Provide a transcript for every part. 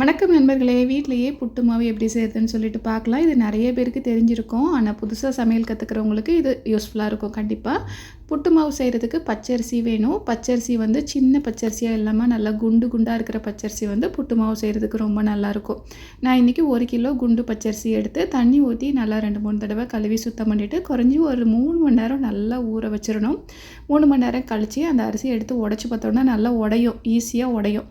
வணக்கம் நண்பர்களே வீட்டிலேயே புட்டு மாவு எப்படி செய்யறதுன்னு சொல்லிட்டு பார்க்கலாம். இது நிறைய பேருக்கு தெரிஞ்சிருக்கும். ஆனால் புதுசாக சமையல் கற்றுக்கிறவங்களுக்கு இது யூஸ்ஃபுல்லாக இருக்கும். கண்டிப்பாக புட்டு மாவு செய்கிறதுக்கு பச்சரிசி வேணும். பச்சரிசி வந்து சின்ன பச்சரிசியாக இல்லாமல் நல்லா குண்டு குண்டாக இருக்கிற பச்சரிசி வந்து புட்டு மாவு செய்கிறதுக்கு ரொம்ப நல்லாயிருக்கும் நான் இன்றைக்கி ஒரு கிலோ குண்டு பச்சரிசி எடுத்து தண்ணி ஊற்றி நல்லா ரெண்டு மூணு தடவை கழுவி சுத்தம் பண்ணிவிட்டு குறைஞ்சி ஒரு மூணு மணி நேரம் நல்லா ஊற வச்சிடணும். மூணு மணி நேரம் கழித்து அந்த அரிசி எடுத்து உடச்சி பார்த்தோன்னா நல்லா உடையும். ஈஸியாக உடையும்.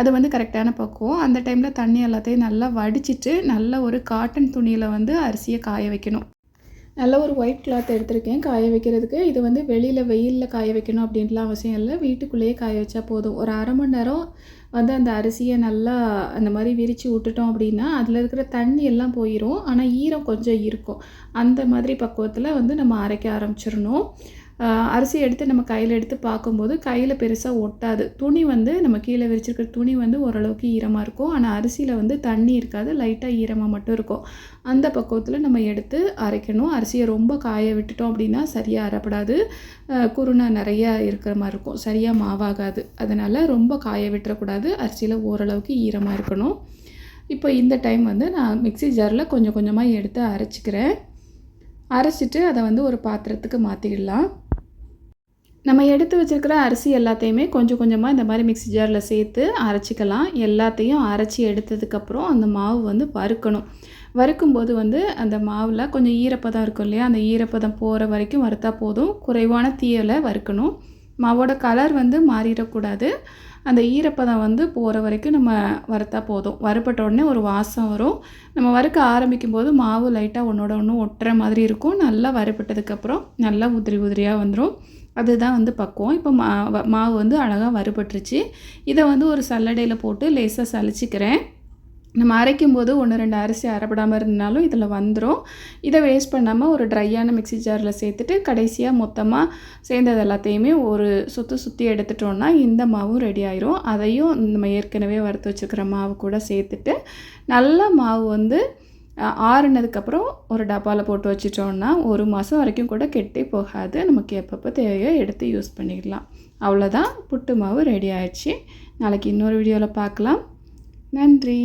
அது வந்து கரெக்டான பக்குவம். அந்த டைமில் தண்ணி எல்லாத்தையும் நல்லா வடிச்சிட்டு நல்ல ஒரு காட்டன் துணியில் வந்து அரிசியை காய வைக்கணும். நல்ல ஒரு ஒயிட் கிளாத் எடுத்திருக்கேன். காய வைக்கிறதுக்கு. இது வந்து வெளியில் வெயிலில் காய வைக்கணும் அப்படின்லாம் அவசியம் இல்லை. வீட்டுக்குள்ளேயே காய வச்சா போதும். ஒரு அரை மணி நேரம் வந்து அந்த அரிசியை நல்லா அந்த மாதிரி விரித்து விட்டுட்டோம் அப்படின்னா அதில் இருக்கிற தண்ணி எல்லாம் போயிடும் ஆனால் ஈரம் கொஞ்சம் இருக்கும். அந்த மாதிரி பக்குவத்தில் வந்து நம்ம அரைக்க ஆரம்பிச்சிடணும். அரிசி எடுத்து நம்ம கையில் எடுத்து பார்க்கும்போது கையில் பெருசாக ஒட்டாது. துணி வந்து நம்ம கீழே விரிச்சிருக்கிற துணி வந்து ஓரளவுக்கு ஈரமாக இருக்கும். ஆனால் அரிசியில் வந்து தண்ணி இருக்காது லைட்டாக ஈரமாக மட்டும் இருக்கும். அந்த பக்குவத்தில் நம்ம எடுத்து அரைக்கணும். அரிசியை ரொம்ப காய விட்டுட்டோம் அப்படின்னா சரியாக அரைப்படாது. குருணா நிறையா இருக்கிற மாதிரி இருக்கும். சரியாக மாவாகாது. அதனால் ரொம்ப காய விட்டுறக்கூடாது. அரிசியில் ஓரளவுக்கு ஈரமாக இருக்கணும். இப்போ இந்த டைம் வந்து நான் மிக்சி ஜாரில் கொஞ்சம் கொஞ்சமாக எடுத்து அரைச்சிக்கிறேன். அரைச்சிட்டு அதை வந்து ஒரு பாத்திரத்துக்கு மாற்றிடலாம் நம்ம எடுத்து வச்சுருக்கிற அரிசி எல்லாத்தையுமே கொஞ்சம் கொஞ்சமாக இந்த மாதிரி மிக்ஸி ஜாரில் சேர்த்து அரைச்சிக்கலாம். எல்லாத்தையும் அரைச்சி எடுத்ததுக்கப்புறம் அந்த மாவு வந்து வறுக்கணும். வறுக்கும்போது வந்து அந்த மாவில் கொஞ்சம் ஈரப்பதம் இருக்கும் இல்லையா? அந்த ஈரப்பதம் போகிற வரைக்கும் வறுத்தா போதும். குறைவான தீயலை வறுக்கணும். மாவோட கலர் வந்து மாறிடக்கூடாது. அந்த ஈரப்பதம் வந்து போகிற வரைக்கும் நம்ம வறுத்தா போதும். வறுப்பட்ட உடனே ஒரு வாசம் வரும். நம்ம வறுக்க ஆரம்பிக்கும் போது மாவு லைட்டாக ஒன்றோட ஒன்று ஒட்டுற மாதிரி இருக்கும். நல்லா வறுப்பட்டதுக்கப்புறம் நல்லா உதிரி உதிரியாக வந்துடும் அதுதான் வந்து பக்குவம். இப்போ மா மாவு வந்து அழகாக வறுபட்டுருச்சு. இதை வந்து ஒரு சல்லடையில் போட்டு லேசாக சளிச்சிக்கிறேன் நம்ம அரைக்கும் போது ஒன்று ரெண்டு அரிசி அரைப்படாமல் இருந்தாலும் இதில் வந்துடும் இதை வேஸ்ட் பண்ணாமல் ஒரு ட்ரையான மிக்சி ஜாரில் சேர்த்துட்டு கடைசியாக மொத்தமாக சேர்ந்தது எல்லாத்தையுமே ஒரு சுற்று சுற்றி எடுத்துட்டோன்னா இந்த மாவும் ரெடி ஆயிரும். அதையும் நம்ம ஏற்கனவே வறுத்து வச்சுருக்கிற மாவு கூட சேர்த்துட்டு நல்ல மாவு வந்து ஆறுனதுக்கப்புறம் ஒரு டப்பாவில் போட்டு வச்சிட்டோன்னா ஒரு மாதம் வரைக்கும் கூட கெட்டே போகாது. நமக்கு எப்பப்போ தேவையோ எடுத்து யூஸ் பண்ணிக்கலாம். அவ்வளோதான் புட்டு மாவு ரெடி ஆயிடுச்சு. நாளைக்கு இன்னொரு வீடியோவில் பார்க்கலாம். நன்றி.